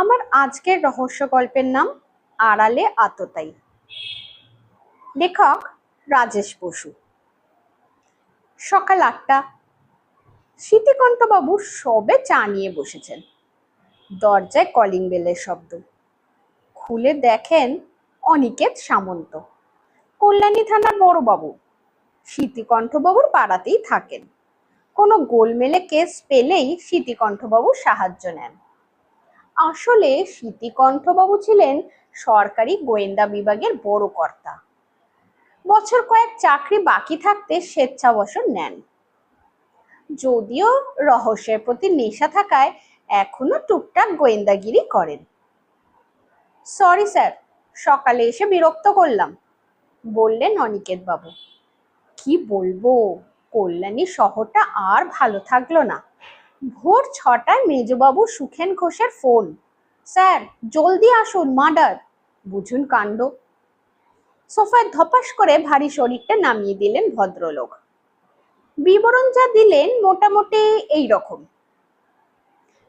আমার আজকের রহস্য গল্পের নাম আড়ালে আততাই লেখক রাজেশ বসু। সকাল আটটা। স্মৃতিকণ্ঠবাবু সবে চা নিয়ে বসেছেন। দরজায় কলিং বেলের শব্দ। খুলে দেখেন অনিকেত সামন্ত। কল্যাণী থানার বড়বাবু। স্মৃতিকণ্ঠবাবুর পাড়াতেই থাকেন। কোনো গোলমেলে কেস পেলেই স্মৃতিকণ্ঠবাবু সাহায্য নেন। আসলে স্মৃতিকণ্ঠবাবু ছিলেন সরকারি গোয়েন্দা বিভাগের বড় কর্তা। বছর কয়েক চাকরি বাকি থাকতে স্বেচ্ছাবসর নেন। যদিও রহস্যের প্রতি নেশা থাকায় এখনও টুকটাক গোয়েন্দাগিরি করেন। সরি স্যার, সকালে এসে বিরক্ত করলাম, বললেন অনিকেত বাবু কি বলব, কল্যাণী শহরটা আর ভালো থাকল না। ভোর ছটায় মেজবাবু সুখেন ঘোষের ফোন স্যার, জলদি আসুন মার্ডার বুঝুন কাণ্ড। সোফায় ধপাস করে ভারী শরীরটা নামিয়ে দিলেন ভদ্রলোক। বিবরণ যা দিলেন মোটামুটি এই রকম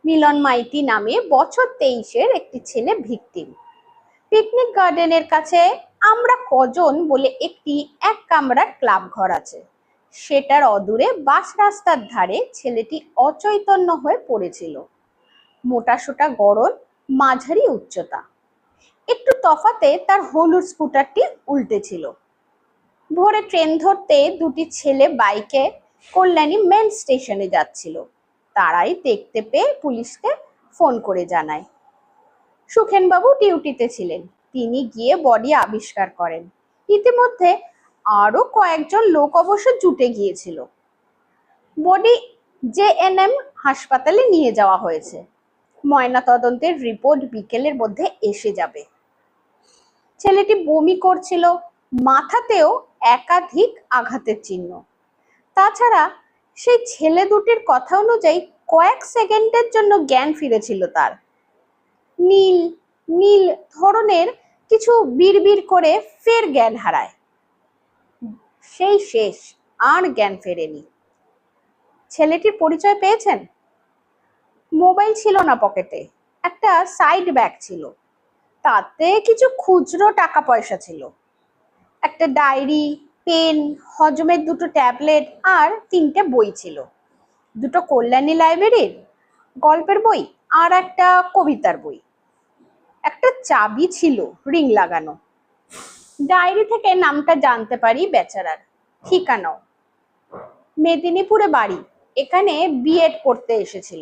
মিলন মাইতি নামে বছর তেইশের একটি ছেলে ভিকটিম পিকনিক গার্ডেনের কাছে আমরা কজন বলে একটি এক কামরার ক্লাব ঘর আছে। সেটার অদূরে বাস রাস্তার ধারে ছেলেটি অচৈতন্য হয়ে পড়েছিল। মোটাসোটা গড়ন মাঝারি উচ্চতা। একটু তফাতে তার হলুদ স্কুটারটি উল্টে ছিল। ভোরে ট্রেন ধরতে দুটি ছেলে বাইকে কল্যাণী মেন স্টেশনে যাচ্ছিল। তারাই দেখতে পেয়ে পুলিশকে ফোন করে জানায়। সুখেনবাবু ডিউটিতে ছিলেন। তিনি গিয়ে বডি আবিষ্কার করেন। ইতিমধ্যে আরও কয়েকজন লোক অবশ্য জুটে গিয়েছিল। বডি জেএনএম হাসপাতালে নিয়ে যাওয়া হয়েছে। ময়না তদন্তের রিপোর্ট বিকেলের মধ্যে এসে যাবে। ছেলেটি বমি করছিল, মাথাতেও একাধিক আঘাতের চিহ্ন। তাছাড়া সেই ছেলে দুটির কথা অনুযায়ী কয়েক সেকেন্ডের জন্য জ্ঞান ফিরেছিল তার। নীল নীল ধরনের কিছু বিড়বিড় করে ফের জ্ঞান হারায়। সেই শেষ, আর জ্ঞান ফেরেনি। ছেলেটির পরিচয় পেয়েছেন? মোবাইল ছিল না পকেটে, একটা সাইড ব্যাগ ছিল। তাতে কিছু খুচরো টাকা পয়সা ছিল। একটা ডায়েরি, পেন, হজমের দুটো ট্যাবলেট আর তিনটে বই ছিল। দুটো কল্যাণী লাইব্রেরির গল্পের বই আর একটা কবিতার বই। একটা চাবি ছিল রিং লাগানো। ডায়েরি থেকে নামটা জানতে পারি বেচারার ঠিকানাও। মেদিনীপুরে বাড়ি। এখানে বিএড করতে এসেছিল।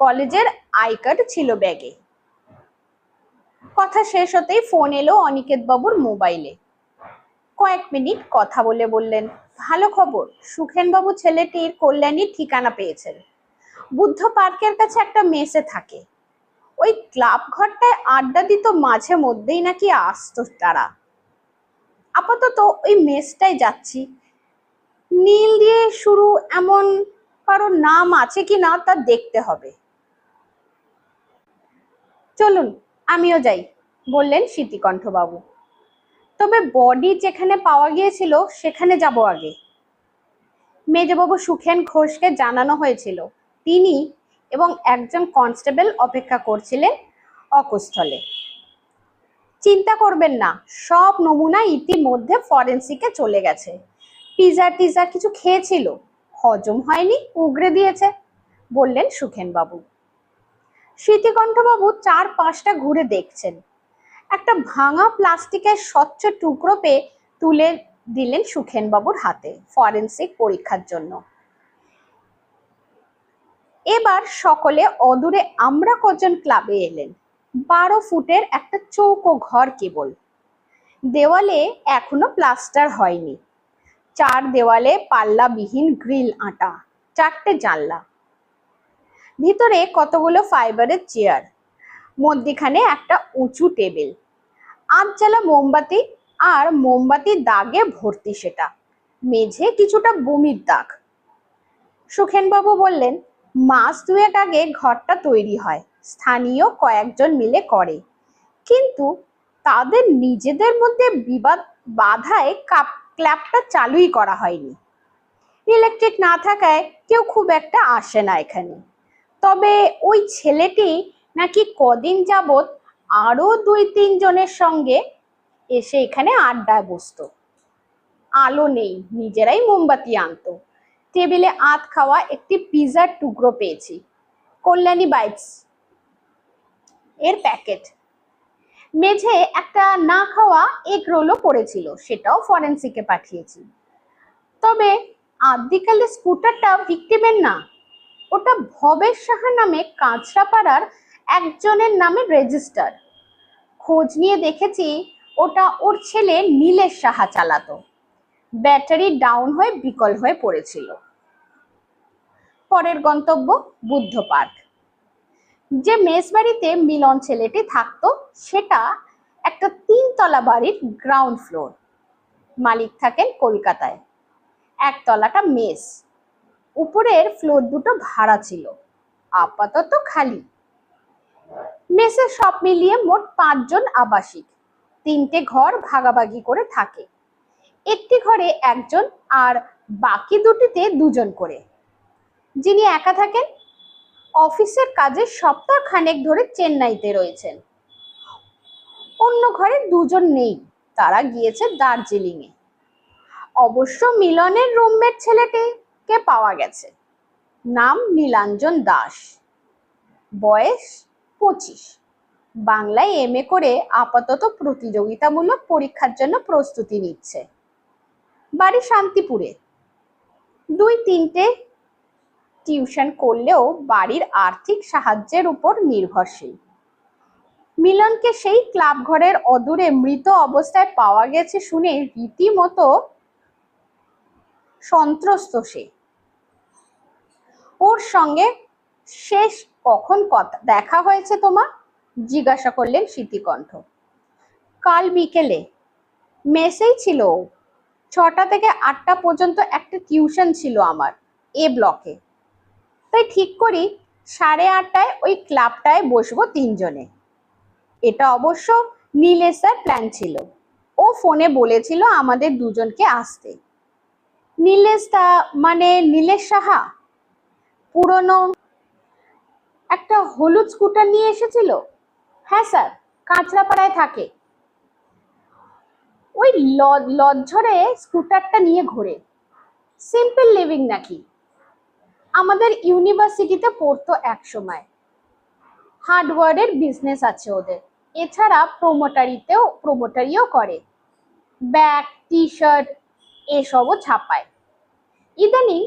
কলেজের আই কার্ড ছিল ব্যাগে কথা শেষ হতেই ফোন এলো অনিকেত বাবুর মোবাইলে কয়েক মিনিট কথা বলে বললেন, ভালো খবর সুখেন বাবু ছেলেটির কল্যাণী ঠিকানা পেয়েছেন। বুদ্ধ পার্কের কাছে একটা মেসে থাকে। ওই ক্লাব ঘরটায় আড্ডা দিত মাঝে মধ্যেই নাকি আসতো তারা। আপাতত ওই মেসটাই যাচ্ছি। নীল দিয়ে শুরু এমন কারোর নাম আছে কি না তা দেখতে হবে। চলুন, আমিও যাই, বললেন স্মৃতিকণ্ঠবাবু। তবে বডি যেখানে পাওয়া গিয়েছিল, সেখানে যাব আগে। মেজবাবু সুখেন ঘোষকে জানানো হয়েছিল। তিনি এবং একজন কনস্টেবল অপেক্ষা করছিলেন অকুস্থলে চিন্তা করবেন না, সব নমুনা ইতিমধ্যে ফরেন্সিকে চলে গেছে। পিজা টিজা কিছু খেয়েছিল, হজম হয়নি, উগরে দিয়েছে, বললেন সুখেনবাবু। স্মৃতিকণ্ঠবাবু চার পাঁচটা ঘুরে দেখছেন। একটা ভাঙা প্লাস্টিকের স্বচ্ছ টুকরো পেয়ে তুলে দিলেন সুখেনবাবুর হাতে ফরেন্সিক পরীক্ষার জন্য। এবার সকলে অদূরে আমরা কজন ক্লাবে এলেন? বারো ফুটের একটা চৌকো ঘর কেবল। দেওয়ালে এখনও প্লাস্টার হয়নি। চার দেওয়ালে পাল্লাবিহীন গ্রিল আটা, চারটে জানলা। ভিতরে কতগুলো ফাইবারের চেয়ার, মধ্যিখানে একটা উঁচু টেবিল। আধ জ্বালা মোমবাতি আর মোমবাতি দাগে ভর্তি সেটা। মেঝে কিছুটা বমির দাগ। সুখেনবাবু বললেন, মাস দুয়েক আগে ঘরটা তৈরি হয়। স্থানীয় কয়েকজন মিলে করে। কিন্তু তাদের নিজেদের মধ্যে বিবাদ বাধায় কাপ ক্ল্যাবটা চালুই করা হয়নি। ইলেকট্রিক না থাকায় কেউ খুব একটা আসে না এখানে। তবে ওই ছেলেটি নাকি কদিন যাবত আরও দুই তিনজনের সঙ্গে এসে এখানে আড্ডায় বসতো। আলো নেই, নিজেরাই মোমবাতি আনতো। টেবিলে আত খাওয়া একটি পিজার টুকরো পেয়েছি। কল্যাণী বাইটস এর প্যাকেট। মেঝে একটা না খাওয়া এগ রোলও পড়েছিল, সেটাও ফরেন্সিকে পাঠিয়েছি। তবে আদিকালে স্কুটারটা ভিক্টিমের না। ওটা ভবেশ সাহা নামে কাঁচরাপাড়ার একজনের নামে রেজিস্টার খোঁজ নিয়ে দেখেছি, ওটা ওর ছেলে নীলেশ সাহা চালাতো। ব্যাটারি ডাউন হয়ে বিকল হয়ে পড়েছিল। পরের গন্তব্য বুদ্ধ পার্ক। যে মেস বাড়িতে মিলন ছেলেটি থাকতো, সেটা একটা তিনতলা বাড়ির গ্রাউন্ড ফ্লোর মালিক থাকেন কলকাতায়। একতলাটা মেস। উপরের ফ্লোর দুটো ভাড়া ছিল। আপাতত খালি। মেসে সব মিলিয়ে মোট পাঁচজন আবাসিক। তিনটে ঘর ভাগাভাগি করে থাকে। একটি ঘরে একজন আর বাকি দুটিতে দুজন করে। যিনি একা থাকেন অফিসের কাজে সপ্তাহ খানেক ধরে চেন্নাইতে রয়েছেন। অন্য ঘরে দুজন নেই, তারা গিয়েছে দার্জিলিং এ অবশ্য মিলনের রুমমেট ছেলেটিকে পাওয়া গেছে। নাম নীলাঞ্জন দাস। বয়স পঁচিশ। বাংলায় এম এ করে আপাতত প্রতিযোগিতামূলক পরীক্ষার জন্য প্রস্তুতি নিচ্ছে। বাড়ি শান্তিপুরে। দুই তিনটে টিউশন করলেও বাড়ির আর্থিক সাহায্যের উপর নির্ভরশীল। মিলনকে সেই ক্লাব ঘরের অদূরে মৃত অবস্থায় পাওয়া গেছে শুনে রীতিমতো সন্ত্রস্ত সে। ওর সঙ্গে শেষ কখন কথা, দেখা হয়েছে তোমার? জিজ্ঞাসা করলেন স্মৃতিকণ্ঠ। কাল বিকেলে। মেসেই ছিল ছটা থেকে আটটা পর্যন্ত একটা টিউশন ছিল আমার, এ ব্লকে। তাই ঠিক করি সাড়ে আটটায় ওই ক্লাবটায় বসবো তিনজনে। এটা অবশ্য নীলেশের প্ল্যান ছিল। ও ফোনে বলেছিল আমাদের দুজনকে আসতে। নীলেশ দা মানে নীলেশ সাহা পুরনো একটা হলুদ স্কুটার নিয়ে এসেছিল? হ্যাঁ স্যার, কাঁচরাপাড়ায় থাকে। ওই লজ্জরে স্কুটারটা নিয়ে ঘোরে। সিম্পল লিভিং নাকি। আমাদের ইউনিভার্সিটিতে পড়তো এক সময়। হার্ডওয়ারের বিজনেস আছে ওদের। এছাড়া প্রোমোটারিতেও, প্রোমোটারিও করে। ব্যাগ টি শার্ট এসবও ছাপায়। ইদানিং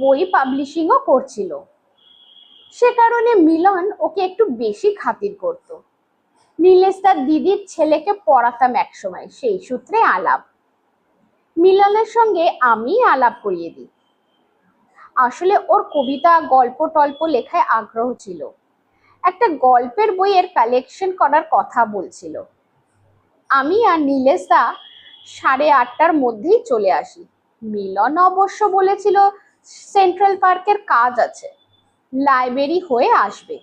বই পাবলিশিংও করছিল। সে কারণে মিলন ওকে একটু বেশি খাতির করত। নীলেশ তার দিদির ছেলেকে পড়াতাম একসময় সেই সূত্রে আলাপ। মিলনের সঙ্গে আমি আলাপ করিয়ে দিই। আসলে ওর কবিতা, গল্প, টল্প লেখায় আগ্রহ ছিল। একটা গল্পের বইয়ের কালেকশন করার কথা বলছিল। আমি আর নীলেশ দা সাড়ে আটটার মধ্যেই চলে আসি। মিলন অবশ্য বলেছিল সেন্ট্রাল পার্কের কাজ আছে। লাইব্রেরি হয়ে আসবে।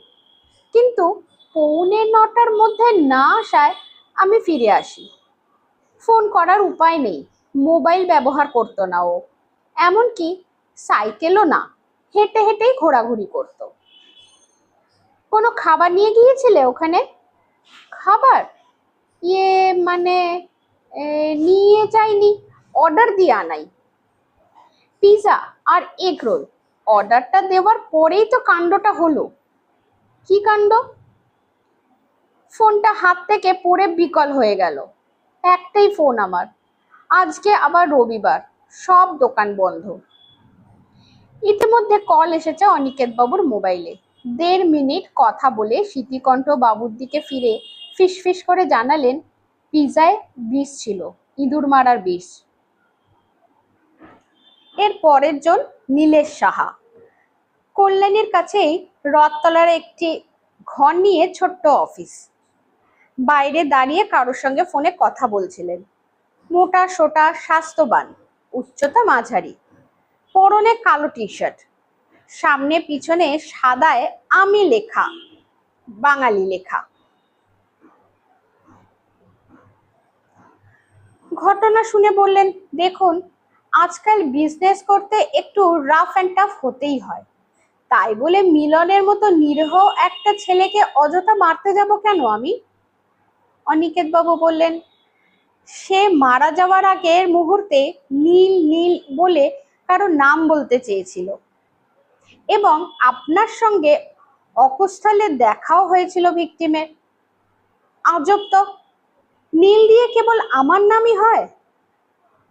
কিন্তু পৌনে নটার মধ্যে না আসায় আমি ফিরে আসি। ফোন করার উপায় নেই। মোবাইল ব্যবহার করতো না ও। এমনকি সাইকেলও না, হেঁটে হেঁটেই ঘোরাঘুরি করতো। কোনো খাবার নিয়ে গিয়েছিলে ওখানে? খাবার? ইয়ে মানে নিয়ে যাইনি, অর্ডার দিয়ে আনাই পিৎজা আর এগ রোল, অর্ডারটা দেওয়ার পরেই তো কাণ্ডটা হলো। কি কাণ্ড? ফোনটা হাত থেকে পড়ে বিকল হয়ে গেল। একটাই ফোন আমার। আজকে আবার রবিবার, সব দোকান বন্ধ। ইতিমধ্যে কল এসেছে অনিকেত বাবুর মোবাইলে। দেড় মিনিট কথা বলে স্মৃতিকণ্ঠ বাবুর দিকে ফিরে ফিসফিস করে জানালেন, পিজায় বিষ ছিল, ইঁদুর মারার বিষ। এর পরের জন নীলেশ সাহা। কল্যাণীর কাছেই রথতলার একটি ঘর নিয়ে ছোট্ট অফিস। বাইরে দাঁড়িয়ে কারোর সঙ্গে ফোনে কথা বলছিলেন। মোটা, সোটা, স্বাস্থ্যবান, উচ্চতা মাঝারি। পরনে কালো টি শার্ট সামনে পিছনে সাদায় আমি লেখা, বাঙালি লেখা। ঘটনা শুনে বললেন, দেখুন, আজকাল বিজনেস করতে একটু রাফ অ্যান্ড টাফ হতেই হয়। তাই বলে মিলনের মতো নিরীহ একটা ছেলেকে অযথা মারতে যাব কেন আমি? অনিকেত বাবু বললেন, সে মারা যাওয়ার আগের মুহূর্তে নীল নীল বলে কারও নাম বলতে চেয়েছিল। এবং আপনার সঙ্গে অকস্থলে দেখাও হয়েছিল ভিকটিমের আজব তো। নীল দিয়ে কেবল আমার নামই হয়?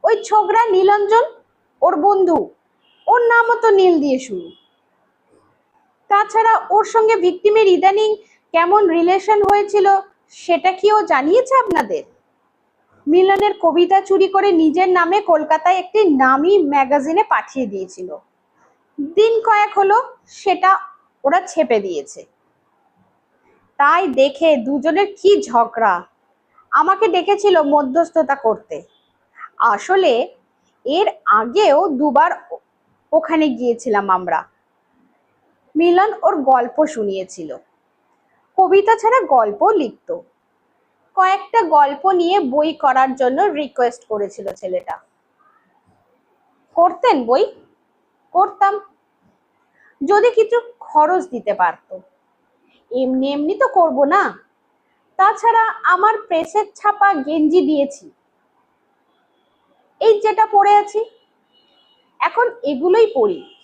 ওই ছোকরা নীলঞ্জন, ওর বন্ধু, ওর নামও তো নীল দিয়ে শুরু। তাছাড়া ওর সঙ্গে ভিকটিমের ইদানিং কেমন রিলেশন হয়েছিল, সেটা কি ও জানিয়েছে আপনাদের? মিলনের কবিতা চুরি করে নিজের নামে কলকাতায় একটি নামি ম্যাগাজিনে পাঠিয়ে দিয়েছিল। দিন কয়েক হলো সেটা ওরা ছেপে দিয়েছে। তাই দেখে দুজনের কি ঝগড়া। আমাকে ডেকেছিল মধ্যস্থতা করতে। আসলে এর আগেও দুবার ওখানে গিয়েছিলাম আমরা। মিলন ওর গল্প শুনিয়েছিল। কবিতা ছাড়া গল্প লিখতো। কয়েকটা গল্প নিয়ে বই করার জন্য রিকোয়েস্ট করেছিল ছেলেটা। করতেন বই? করতাম। যদি কিছু খরচ দিতে পারতো। এমনি এমনি তো করব না। তাছাড়া আমার প্রেসের ছাপা গেঞ্জি দিয়েছি। এই যেটা পরে আছি। এখন এগুলোই পরি।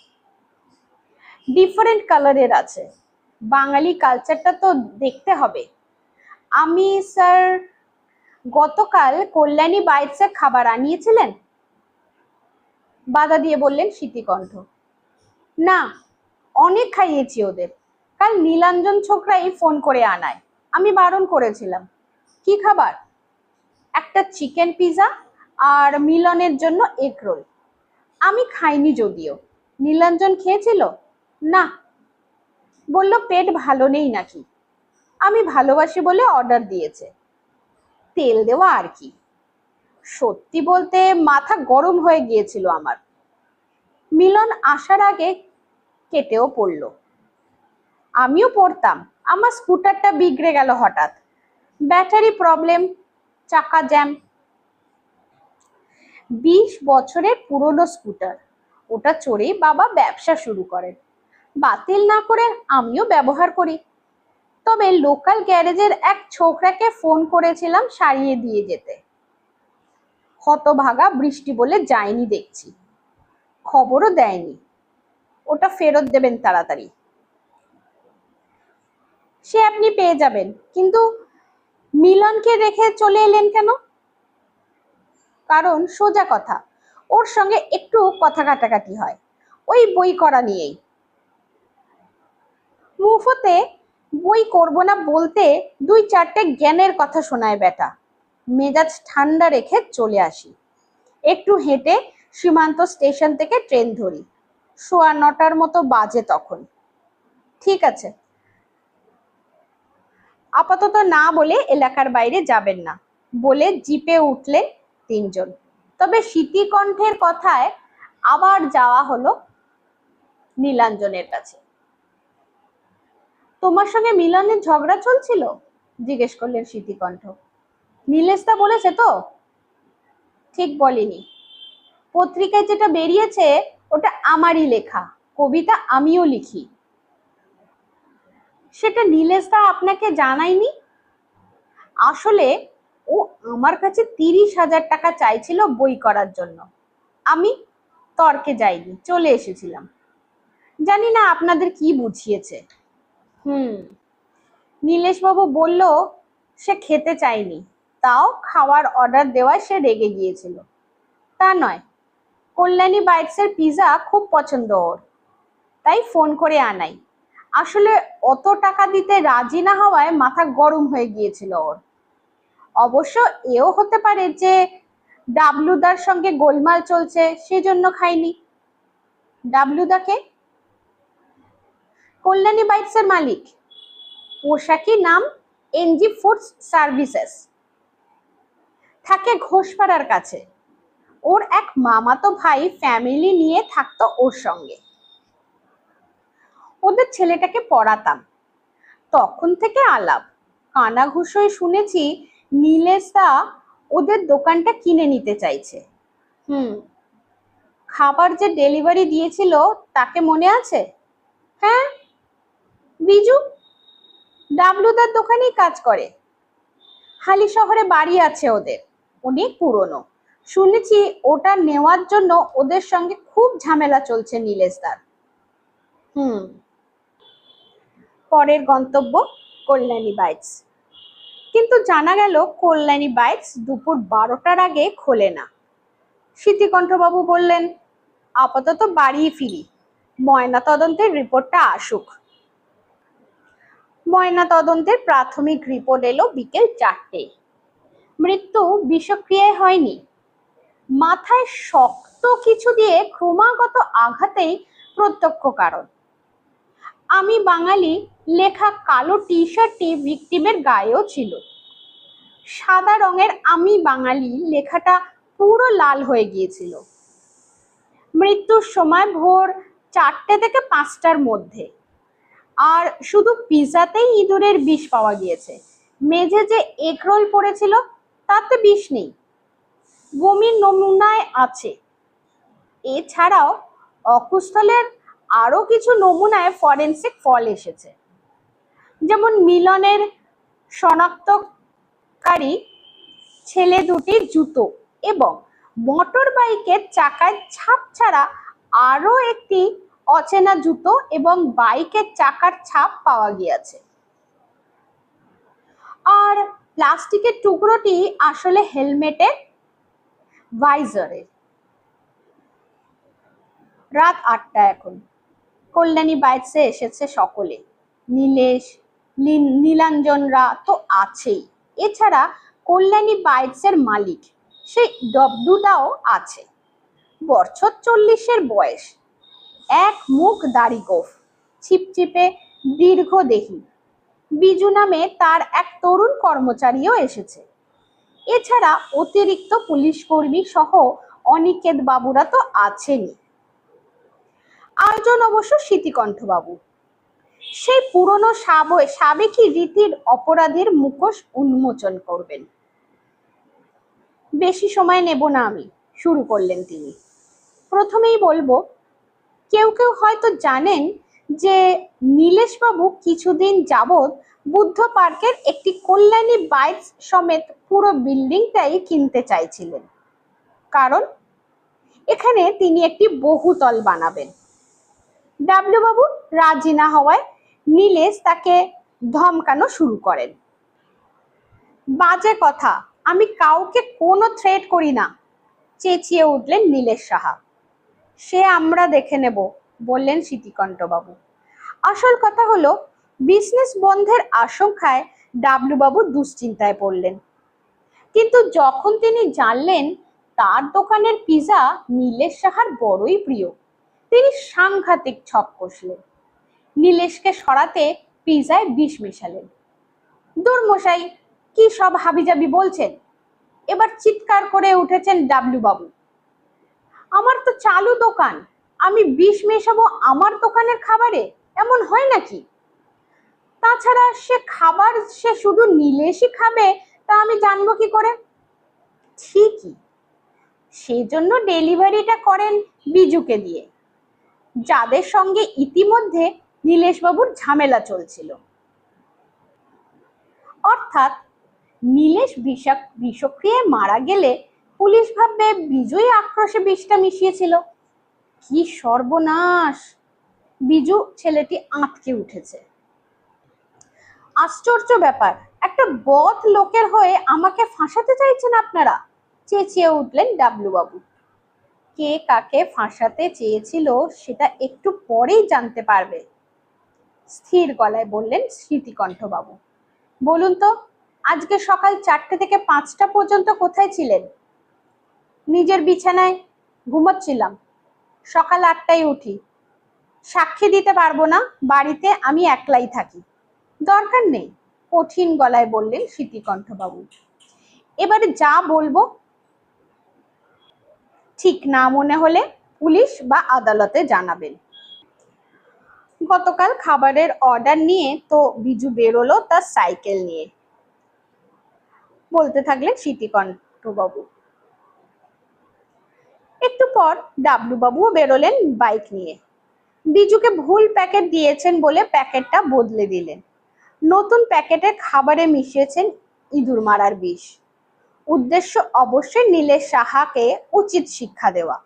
ডিফারেন্ট কালারের আছে। বাঙালি কালচারটা তো দেখতে হবে। আমি স্যার গতকাল কল্যাণী বাইটসে খাবার আনিয়েছিলেন? বাধা দিয়ে বললেন স্মৃতিকণ্ঠ। না, অনেক খাইয়েছি ওদের। কাল নীলাঞ্জন ছোকরাই ফোন করে আনায়। আমি বারণ করেছিলাম। কি খাবার? একটা চিকেন পিৎজা আর মিলনের জন্য এগ রোল। আমি খাইনি যদিও। নীলাঞ্জন খেয়েছিল? না। বলল, পেট ভালো নেই নাকি? আমি ভালোবাসি বলে অর্ডার দিয়েছে। তেল দেওয়া আর কি। সত্যি বলতে মাথা গরম হয়ে গিয়েছিল আমার। মিলন আসার আগে কেটেও পড়ল। আমিও পড়তাম, আমার স্কুটারটা বিগড়ে গেল হঠাৎ। ব্যাটারি প্রবলেম চাকা জ্যাম বিশ বছরের পুরনো স্কুটার, ওটা চড়েই বাবা ব্যবসা শুরু করেন। বাতিল না করে আমিও ব্যবহার করি। তবে লোকাল গ্যারেজের এক ছোকরাকে ফোন করেছিলাম সারিয়ে দিয়ে যেতে। হতভাগা বৃষ্টি বলে যায়নি দেখছি। খবরও দেয়নি। ওটা ফেরত দেবেন তাড়াতাড়ি। সে আপনি পেয়ে যাবেন, কিন্তু মিলনকে রেখে চলে এলেন কেন? কারণ সোজা কথা, ওর সঙ্গে একটু কথা কাটাকাটি হয়। ওই বই করা নিয়েই। মুফতে বই করব না বলতে দুই চারটে জ্ঞানের কথা শোনায় বেটা। মেজাজ ঠান্ডা রেখে চলে আসি। একটু হেঁটে সীমান্ত স্টেশন থেকে ট্রেন ধরি। সোয়া নটার মতো বাজে তখন। ঠিক আছে। আপাতত না বলে এলাকার বাইরে যাবেন না, বলে জিপে উঠলেন তিনজন। তবে স্মৃতিকণ্ঠের কথায় আবার যাওয়া হলো নীলাঞ্জনের কাছে। তোমার সঙ্গে মিলনের ঝগড়া চলছিল? জিজ্ঞেস করলেন স্মৃতিকণ্ঠ। নীলেশদা বলেছে তো? ঠিক বলেনি। পত্রিকায় যেটা বেরিয়েছে, ওটা আমারই লেখা। কবিতা আমিও লিখি। সেটা নীলেশদা আপনাকে জানায়নি? আসলে ও আমার কাছে তিরিশ হাজার টাকা চাইছিল বই করার জন্য। আমি তর্কে যাইনি, চলে এসেছিলাম। জানি না আপনাদের কি বুঝিয়েছে। হুম। নীলেশবাবু বলল, সে খেতে চায়নি। তাও খাওয়ার অর্ডার দেওয়ায় সে রেগে গিয়েছিল। তা নয়, কল্যাণী বাইটসের পিৎজা খুব পছন্দ ওর। তাই ফোন করে আনাই। আসলে অত টাকা দিতে রাজি না হওয়ায় মাথা গরম হয়ে গিয়েছিল ওর। অবশ্য এও হতে পারে যে ডাবলুদার সঙ্গে গোলমাল চলছে, সেজন্য খাইনি। ডাবলুদাকে কল্যাণী বাইটসের মালিক। পোশাকি নাম এনজি ফুডস সার্ভিসেস। থাকে ঘোষপাড়ার কাছে। ওর এক মামাতো ভাই ফ্যামিলি নিয়ে থাকতো ওর সঙ্গে। ওদের ছেলেটাকে পড়াতাম। তখন থেকে আলাপ। কানাঘুষোয় শুনেছি নীলেশদা ওদের দোকানটা কিনে নিতে চাইছে। হুম, খাবার যে ডেলিভারি দিয়েছিল তাকে মনে আছে? হ্যাঁ বিজু ডাবলুদার দোকানেই কাজ করে। হালি শহরে বাড়ি আছে ওদের, অনেক পুরনো। শুনেছি ওটা নেওয়ার জন্য ওদের সঙ্গে খুব ঝামেলা চলছে নীলেশদার হুম। পরের গন্তব্য কল্যাণী বাইটস। কিন্তু জানা গেল কল্যাণী বাইটস দুপুর বারোটার আগে খোলে না। স্মৃতিকণ্ঠবাবু বললেন, আপাতত বাড়ি ফিরি। ময়না তদন্তের রিপোর্টটা আসুক। ময়না তদন্তের প্রাথমিক রিপোর্ট এলো বিকেল চারটে। মৃত্যু বিষক্রিয়ায় হয়নি। মাথায় শক্ত কিছু দিয়ে ক্রমাগত আঘাতেই প্রত্যক্ষ কারণ। আমি বাঙালি, লেখা কালো টি শার্টটি ভিকটিমের গায়েও ছিল। সাদা রঙের আমি বাঙালি, লেখাটা পুরো লাল হয়ে গিয়েছিল। মৃত্যুর সময় ভোর চারটে থেকে পাঁচটার মধ্যে। আর শুধু পিজাতেই ইঁদুরের বিষ পাওয়া গিয়েছে। মেঝে যে এগরোল পড়েছিল, তাতে বিষ নেই। বমির নমুনায় আছে। এছাড়াও, অকুস্থলের আরও কিছু নমুনায় ফরেনসিক ফল এসেছে। যেমন মিলনের শনাক্তকারী ছেলে দুটির জুতো এবং মোটর বাইকের চাকায় ছাপ ছাড়া আরও একটি অচেনা জুতো এবং বাইকের চাকার ছাপ পাওয়া গিয়েছে। আর প্লাস্টিকের টুকরোটি আসলে হেলমেটের, ভাইজারের। রাত আটটা এখন। কল্যাণী বাইটসে এসেছে সকলে। নীলেশ, নীল- নীলাঞ্জনরা তো আছেই। এছাড়া কল্যাণী বাইটসের মালিক, সেই ডবডুটাও আছে। বছর চল্লিশের বয়স। এক মুখ দাড়ি গোফ, ছিপছিপে দীর্ঘদেহী বিজু নামে তার এক তরুণ কর্মচারীও এসেছে। এছাড়া অতিরিক্ত পুলিশ কর্মী সহ অনিকেত বাবুরা তো আছেনই। আয়োজন অবশ্য স্মৃতিকণ্ঠবাবু সেই পুরনো সাব- সাবেকি রীতির অপরাধীর মুখোশ উন্মোচন করবেন। বেশি সময় নেব না আমি, শুরু করলেন তিনি। প্রথমেই বলব কেউ কেউ হয়তো জানেন যে নীলেশবাবু কিছুদিন যাবৎ বুদ্ধ পার্কের একটি কল্যাণী বাইকস সমেত পুরো বিল্ডিংটাই কিনতে চাইছিলেন। কারণ এখানে তিনি একটি বহুতল বানাবেন। ডাব্লিউ বাবু রাজি না হওয়ায় নীলেশ তাকে ধমকানো শুরু করেন। বাজে কথা, আমি কাউকে কোনো থ্রেট করি না, চেঁচিয়ে উঠলেন নীলেশ সাহা। সে আমরা দেখে নেব, বললেন স্মৃতিকণ্ঠবাবু আসল কথা হলো বিজনেস বন্ধের আশঙ্কায় ডাবলু বাবু দুশ্চিন্তায় পড়লেন। কিন্তু যখন তিনি জানলেন, তার দোকানের পিজা নীলেশ সাহার বড়ই প্রিয়, তিনি সাংঘাতিক ছক কষলেন। নীলেশকে সরাতে পিজায় বিষ মেশালেন। দূর মশাই, কি সব হাবিজাবি বলছেন? এবার চিৎকার করে উঠেছেন ডাবলু বাবু আমার তো চালু দোকান। আমি বিষ মেশাবো আমার দোকানের খাবারে? এমন হয় নাকি? তাছাড়া সে খাবার সে শুধু নিলেশই খাবে, তা আমি জানব কি করে? ঠিকই। সেই জন্য ডেলিভারিটা করেন বিজুকে দিয়ে। যাদের সঙ্গে ইতিমধ্যে নীলেশবাবুর ঝামেলা চলছিল। অর্থাৎ নীলেশ বিষাক বিষক্রিয়ায় মারা গেলে পুলিশ ভাববে বিজয়ী আক্রোশে বিষটা মিশিয়েছিল। কি সর্বনাশ! বিজু ছেলেটি আঁতকে উঠেছে। আশ্চর্য ব্যাপার, একটা বদ লোকের হয়ে আমাকে ফাঁসাতে চাইছেন আপনারা? চেঁচিয়ে উঠলেন ডাবলু বাবু কে কাকে ফাঁসাতে চেয়েছিল সেটা একটু পরেই জানতে পারবে। স্থির গলায় বললেন স্মৃতিকণ্ঠ বাবু বলুন তো, আজকে সকাল চারটে থেকে পাঁচটা পর্যন্ত কোথায় ছিলেন? নিজের বিছানায় ঘুমাচ্ছিলাম। সকাল আটটায় উঠি। সাক্ষী দিতে পারব না, বাড়িতে আমি একলাই থাকি। দরকার নেই, কঠিন গলায় বললেন স্মৃতিকণ্ঠবাবু। এবারে যা বলব, ঠিক না মনে হলে পুলিশ বা আদালতে জানাবেন। গতকাল খাবারের অর্ডার নিয়ে তো বিজু বেরোলো তার সাইকেল নিয়ে। বলতে থাকলেন স্মৃতিকণ্ঠবাবু। একটু পর ডাবলু বাবুও বেরোলেন বাইক নিয়ে। বিজুকে ভুল প্যাকেট দিয়েছেন বলে প্যাকেটটা বদলে দিলেন। নতুন প্যাকেটের খাবারে মিশিয়েছেন ইঁদুর মারার বিষ। উদ্দেশ্য অবশ্যই নীলেশ সাহাকে উচিত শিক্ষা দেওয়া।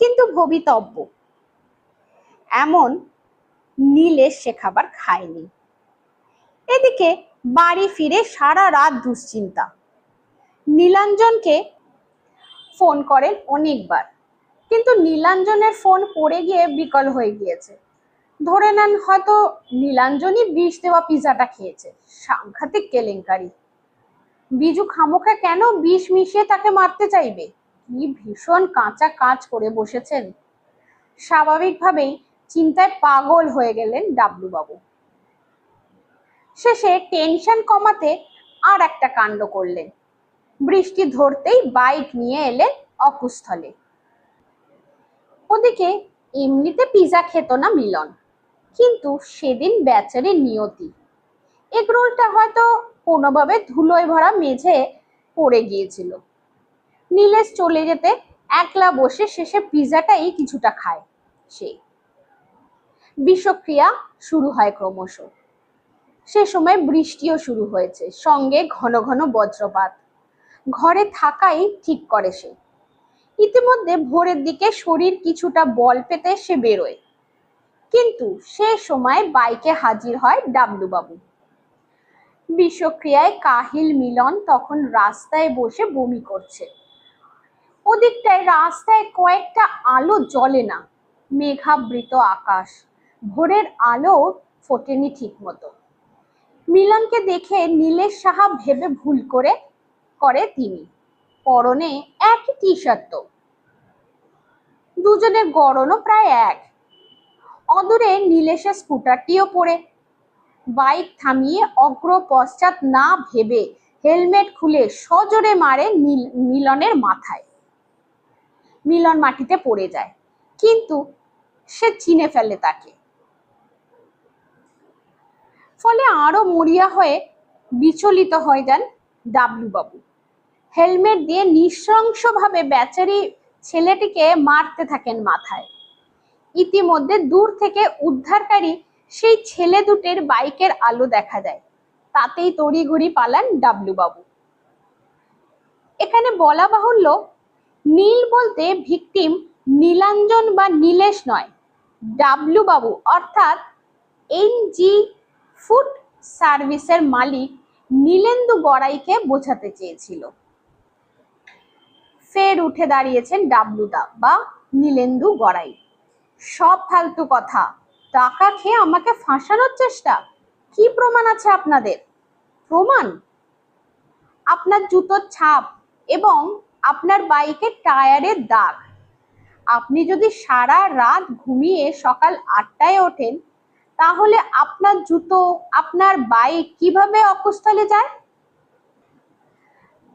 কিন্তু ভবিতব্য। এমন নীলেশ সে খাবার খায়নি। এদিকে বাড়ি ফিরে সারা রাত দুশ্চিন্তা। নীলাঞ্জনকে ফোন করেন অনেকবার। কিন্তু নীলাঞ্জনের ফোন পড়ে গিয়ে বিকল হয়ে গিয়েছে। ধরে নেন হয়তো নীলাঞ্জনই বিষ দেওয়া পিজাটা খেয়েছে। সাংঘাতিক কেলেঙ্কারি। বিজু খামোখা কেন বিষ মিশিয়ে তাকে মারতে চাইবে? কি ভীষণ কাঁচা কাজ করে বসেছেন। স্বাভাবিকভাবেই চিন্তায় পাগল হয়ে গেলেন ডাবলু বাবু শেষে টেনশন কমাতে আর একটা কাণ্ড করলেন। বৃষ্টি ধরতেই বাইক নিয়ে এলেন অকুস্থলে। ওদিকে এমনিতে পিজা খেত না মিলন, কিন্তু সেদিন বেচারি নিয়তি। এগরোলটা হয়তো কোনোভাবে ধুলোয় ভরা মেঝে পড়ে গিয়েছিল। নীলেশ চলে যেতে একলা বসে শেষে পিজাটাই কিছুটা খায় সে। বিষক্রিয়া শুরু হয় ক্রমশ। সে সময় বৃষ্টিও শুরু হয়েছে, সঙ্গে ঘন ঘন বজ্রপাত। ঘরে থাকাই ঠিক করে সে। ইতিমধ্যে ভোরের দিকে শরীর কিছুটা বল পেতে সে বেরোয়। কিন্তু সে সময় বাইকে হাজির হয় ডাবলু বাবু বিষক্রিয়ায় কাহিল মিলন তখন রাস্তায় বসে বমি করছে। ওদিকটায় রাস্তায় কয়েকটা আলো জ্বলে না। মেঘাবৃত আকাশ। ভোরের আলো ফোটেনি ঠিক মতো মিলনকে দেখে নীলেশ সাহা ভেবে ভুল করে করে তিনি। পরনে একই টি শার্ট দুজনের গড়নও প্রায় এক। অদূরে নীলেশের স্কুটারটিও পড়ে। বাইক থামিয়ে অগ্র পশ্চাৎ না ভেবে হেলমেট খুলে সজোরে মারে মিলনের মাথায়। মিলন মাটিতে পড়ে যায়, কিন্তু সে চিনে ফেলে তাকে। ফলে আরও মরিয়া হয়ে বিচলিত হয়ে যান ডাবলু বাবু হেলমেট দিয়ে নৃশংসভাবে বেচারি ছেলেটিকে মারতে থাকেন মাথায়। ইতিমধ্যে দূর থেকে উদ্ধারকারী সেই ছেলে দুটির বাইকের আলো দেখা যায় তাতেই তড়িঘড়ি পালান বাবু এখানে বলা বাহুল্য, নীল বলতে ভিকটিম নীলাঞ্জন বা নীলেশ নয় ডাবলু বাবু অর্থাৎ এনজি ফুড সার্ভিসের মালিক নীলেন্দু গড়াইকে বোঝাতে চেয়েছিল। ফের উঠে দাঁড়িয়েছেন ডাবলুদা বা নীলেন্দু গড়াই। সব ফালতু কথা। টাকা খেয়ে আমাকে ফাঁসানোর চেষ্টা? কি প্রমাণ আছে আপনাদের? প্রমাণ? আপনার জুতোর ছাপ এবং আপনার বাইকের টায়ারের দাগ। আপনি যদি সারা রাত ঘুমিয়ে সকাল আটটায় ওঠেন, তাহলে আপনার জুতো, আপনার বাইক কীভাবে অকুস্থলে যায়?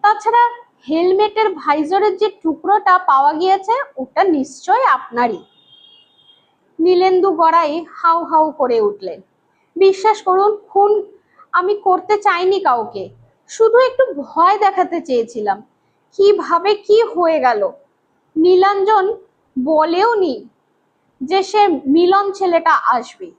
তাছাড়া হেলমেটের ভাইজরের যে টুকরোটা পাওয়া গিয়েছে, ওটা নিশ্চয় আপনারই। নীলেন্দু গড়াই হাউ হাউ করে উঠলেন। বিশ্বাস করুন, খুন আমি করতে চাইনি কাউকে। শুধু একটু ভয় দেখাতে চেয়েছিলাম। কীভাবে কি হয়ে গেল? নীলাঞ্জন বলেও নি যে সে মিলন ছেলেটা আসবে।